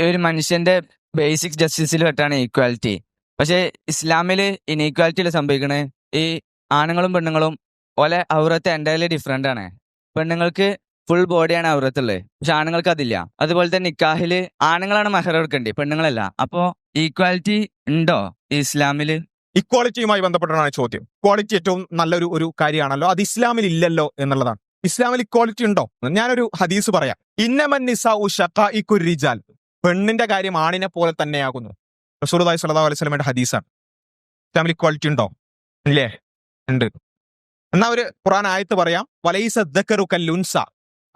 ഒരു മനുഷ്യന്റെ basic ജസ്റ്റിസിൽ പെട്ടാണ് equality പക്ഷെ ഇസ്ലാമിൽ ഇനീക്വാലിറ്റിയിൽ സംഭവിക്കുന്നത് ഈ ആണുങ്ങളും പെണ്ണുങ്ങളും ഓലെ ഔറത്ത് എന്റയർലി ഡിഫറെന്റ് ആണ്. പെണ്ണുങ്ങൾക്ക് ഫുൾ ബോഡിയാണ് ഔറത്തുള്ളത്. പക്ഷെ ആണുങ്ങൾക്ക് അതില്ല. അതുപോലെ തന്നെ നിക്കാഹിൽ ആണുങ്ങളാണ് മഹർ കൊടുക്കേണ്ടത് പെണ്ണുങ്ങളല്ല. അപ്പോ ഈക്വാലിറ്റി ഉണ്ടോ ഈ ഇസ്ലാമിൽ? ഇക്വാളിറ്റിയുമായി ബന്ധപ്പെട്ടാണ് ചോദ്യം. ക്വാളിറ്റി ഏറ്റവും നല്ലൊരു ഒരു കാര്യമാണല്ലോ. അത് ഇസ്ലാമിൽ ഇല്ലല്ലോ എന്നുള്ളതാണ്. ഇസ്ലാമിൽ ഇക്വാളിറ്റി ഉണ്ടോ? ഞാനൊരു ഹദീസ് പറയാം. ഇന്നമൻ നിസാ ഷഖാഇഖു റിജാൽ. പെണ്ണിന്റെ കാര്യം ആണിനെ പോലെ തന്നെയാകുന്നു. റസൂലുള്ളാഹി സ്വല്ലല്ലാഹു അലൈഹി വസല്ലമയുടെ ഹദീസാണ്. ഫാമിലി ക്വാളിറ്റി ഉണ്ടോ? ഇല്ലേ? ഉണ്ട്. എന്നാ ഒരു ഖുറാൻ ആയത്ത് പറയാം. വലൈസ ദക്കറു കല്ലുൻസ.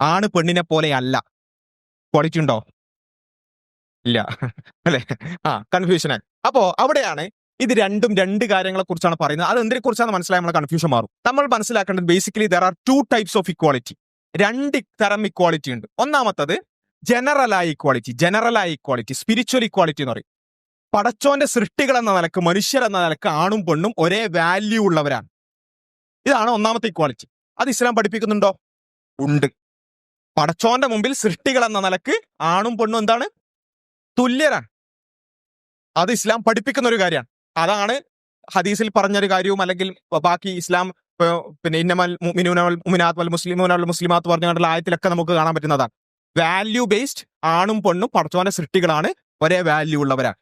ആണ് പെണ്ണിനെ പോലെ അല്ല. ക്വാളിറ്റി ഉണ്ടോ? ഇല്ല. അല്ലേ? ആ കൺഫ്യൂഷനായി അപ്പോ അവിടെയാണ് ഇത് രണ്ടും രണ്ട് കാര്യങ്ങളെ കുറിച്ചാണ് പറയുന്നത്. അത് എന്തിനെ കുറിച്ചാണ് മനസ്സിലായി നമ്മളെ കൺഫ്യൂഷൻ മാറും. നമ്മൾ മനസ്സിലാക്കേണ്ടത് basically there are two types of equality രണ്ട് തരം ഇക്വാളിറ്റി ഉണ്ട്. ഒന്നാമത്തത് ജനറലായ ഇക്വാളിറ്റി ജനറലായ ഇക്വാളിറ്റി സ്പിരിച്വൽ ഇക്വാളിറ്റി എന്ന് പറയും. പടച്ചോന്റെ സൃഷ്ടികൾ എന്ന നിലയ്ക്ക് മനുഷ്യർ എന്ന നിലയ്ക്ക് ആണും പെണ്ണും ഒരേ വാല്യൂ ഉള്ളവരാണ്. ഇതാണ് ഒന്നാമത്തെ ഇക്വാളിറ്റി അത് ഇസ്ലാം പഠിപ്പിക്കുന്നുണ്ടോ? ഉണ്ട്. പടച്ചോന്റെ മുമ്പിൽ സൃഷ്ടികൾ എന്ന നിലയ്ക്ക് ആണും പെണ്ണും എന്താണ്? തുല്യരാണ്. അത് ഇസ്ലാം പഠിപ്പിക്കുന്ന ഒരു കാര്യമാണ്. അതാണ് ഹദീസിൽ പറഞ്ഞൊരു കാര്യവും അല്ലെങ്കിൽ ബാക്കി ഇസ്ലാം പിന്നെ ഇന്നമൽ മുഅ്മിനൂന വൽ മുഅ്മിനാത്ത് വൽ മുസ്ലിമൂന വൽ മുസ്ലിമാത്ത് പറഞ്ഞ ആയത്തിലൊക്കെ നമുക്ക് കാണാൻ പറ്റുന്നതാണ്. വാല്യൂ ബേസ്ഡ് ആണും പെണ്ണും പടച്ചോന്റെ സൃഷ്ടികളാണ് ഒരേ വാല്യൂ ഉള്ളവരാണ്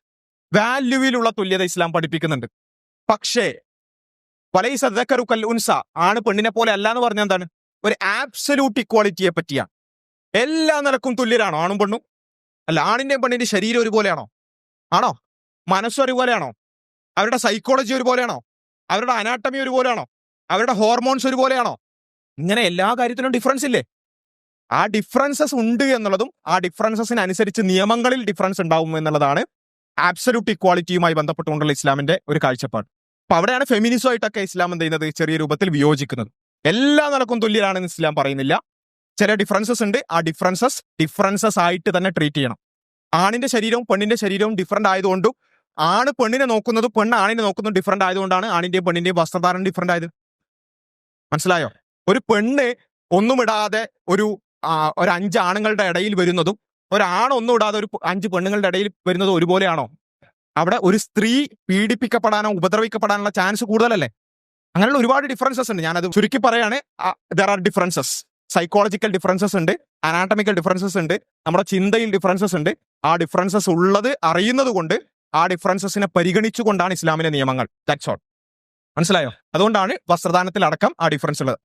വാല്യൂവിലുള്ള തുല്യത ഇസ്ലാം പഠിപ്പിക്കുന്നുണ്ട്. പക്ഷേ വലൈ സദക്കറുക്കൽ ഉൻസ ആണ് പെണ്ണിനെ പോലെ അല്ല എന്ന് പറഞ്ഞ എന്താണ്? ഒരു ആബ്സലൂട്ട് ഇക്വാളിറ്റിയെ പറ്റിയാണ്. എല്ലാ നിലക്കും തുല്യരാണോ? ആണും പെണ്ണും? അല്ല ആണിന്റെയും പെണ്ണിന്റെയും ശരീരം ഒരുപോലെയാണോ? ആണോ? മനസ്സ് ഒരുപോലെയാണോ? അവരുടെ സൈക്കോളജി ഒരുപോലെയാണോ? അവരുടെ അനാട്ടമി ഒരുപോലെയാണോ? അവരുടെ ഹോർമോൺസ് ഒരുപോലെയാണോ? ഇങ്ങനെ എല്ലാ കാര്യത്തിലും ഡിഫറൻസ് ഇല്ലേ? ആ ഡിഫറൻസസ് ഉണ്ട് എന്നുള്ളതും ആ ഡിഫറൻസസിനനുസരിച്ച് നിയമങ്ങളിൽ ഡിഫറൻസ് ഉണ്ടാവും എന്നുള്ളതാണ് ആബ്സല്യൂട്ട് ഇക്വാളിറ്റിയുമായി ബന്ധപ്പെട്ടുകൊണ്ടുള്ള ഇസ്ലാമിന്റെ ഒരു കാഴ്ചപ്പാട്. അപ്പൊ അവിടെയാണ് ഫെമിനിസമായിട്ടൊക്കെ ഇസ്ലാം എന്ത് ചെയ്യുന്നത്? ചെറിയ രൂപത്തിൽ വിയോജിക്കുന്നത്. എല്ലാ നിലക്കും തുല്യരാണെന്ന് ഇസ്ലാം പറയുന്നില്ല. ചില ഡിഫറൻസസ് ഉണ്ട്. ആ ഡിഫറൻസസ് ഡിഫറൻസസ് ആയിട്ട് തന്നെ ട്രീറ്റ് ചെയ്യണം. ആണിന്റെ ശരീരവും പെണ്ണിന്റെ ശരീരവും ഡിഫറെന്റ് ആയതുകൊണ്ടും ആണ് പെണ്ണിനെ നോക്കുന്നതും പെണ്ണ് ആണിനെ നോക്കുന്നതും ഡിഫറെന്റ് ആയതുകൊണ്ടാണ് ആണിന്റെയും പെണ്ണിന്റെയും വസ്ത്രധാരണം ഡിഫറെന്റ് ആയത്. മനസ്സിലായോ? ഒരു പെണ്ണ് ഒന്നുമിടാതെ ഒരു ഒരു അഞ്ച് ആണുങ്ങളുടെ ഇടയിൽ വരുന്നതും ഒരാണൊന്നും ഇടാതെ ഒരു അഞ്ച് പെണ്ണുങ്ങളുടെ ഇടയിൽ വരുന്നതും ഒരുപോലെയാണോ? അവിടെ ഒരു സ്ത്രീ പീഡിപ്പിക്കപ്പെടാനോ ഉപദ്രവിക്കപ്പെടാനുള്ള ചാൻസ് കൂടുതലല്ലേ? അങ്ങനെയുള്ള ഒരുപാട് ഡിഫറൻസസ് ഉണ്ട്. ഞാനത് ചുരുക്കി പറയാണ്. There are differences psychological differences ഉണ്ട്. അനാട്ടമിക്കൽ ഡിഫറൻസസ് ഉണ്ട്. നമ്മുടെ ചിന്തയിൽ ഡിഫറൻസസ് ഉണ്ട്. ആ ഡിഫറൻസസ് ഉള്ളത് അറിയുന്നത് കൊണ്ട് ആ ഡിഫറൻസസിനെ പരിഗണിച്ചുകൊണ്ടാണ് ഇസ്ലാമിലെ നിയമങ്ങൾ. ദാറ്റ്സ് ഓൾ മനസ്സിലായോ? അതുകൊണ്ടാണ് വസ്ത്രദാനത്തിൽ അടക്കം ആ ഡിഫറൻസ് ഉള്ളത്.